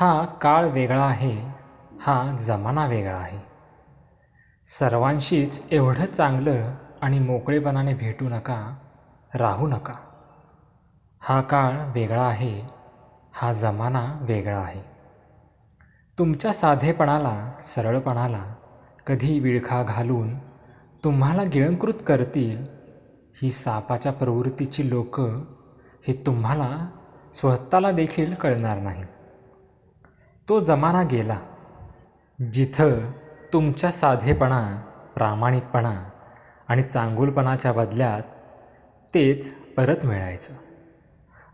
हा काळ वेगळा आहे हा जमाना वेगळा आहे. सर्वांशीच एवढं चांगलं आणि मोकळेपणाने भेटू नका राहू नका. हा काळ वेगळा आहे हा जमाना वेगळा आहे. तुमच्या साधेपणाला सरळपणाला कधी विळखा घालून तुम्हाला गिळंकृत करतील ही सापाच्या प्रवृत्तीची लोकं हे तुम्हाला स्वतःला देखील कळणार नाही तो जमाना गेला जिथं तुमच्या साधेपणा प्रामाणिकपणा आणि चांगुलपणाच्या बदल्यात तेच परत मिळायचं.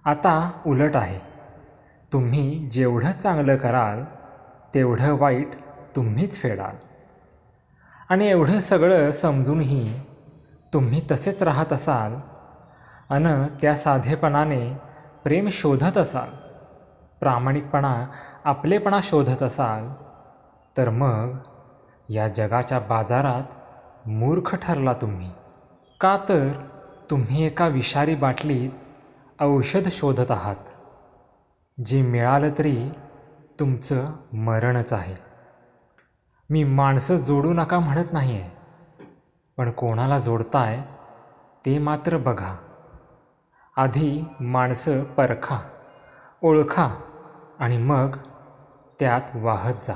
आता उलट आहे. तुम्ही जेवढं चांगलं कराल तेवढं वाईट तुम्हीच फेडाल. आणि एवढं सगळं समजूनही तुम्ही तसेच राहत असाल अन त्या साधेपणाने प्रेम शोधत असाल. प्रामाणिकपणा आपलेपणा शोधत असाल तर मग या जगाच्या बाजारात मूर्ख ठरला तुम्ही. का तर तुम्ही एका विषारी बाटलीत औषध शोधत आहात जे मिळालं तरी तुमचं मरणच आहे. मी माणसं जोडू नका म्हणत नाही आहे पण कोणाला जोडताय ते मात्र बघा. आधी माणसं परखा ओळखा. आणि मग त्यात वाहत जा.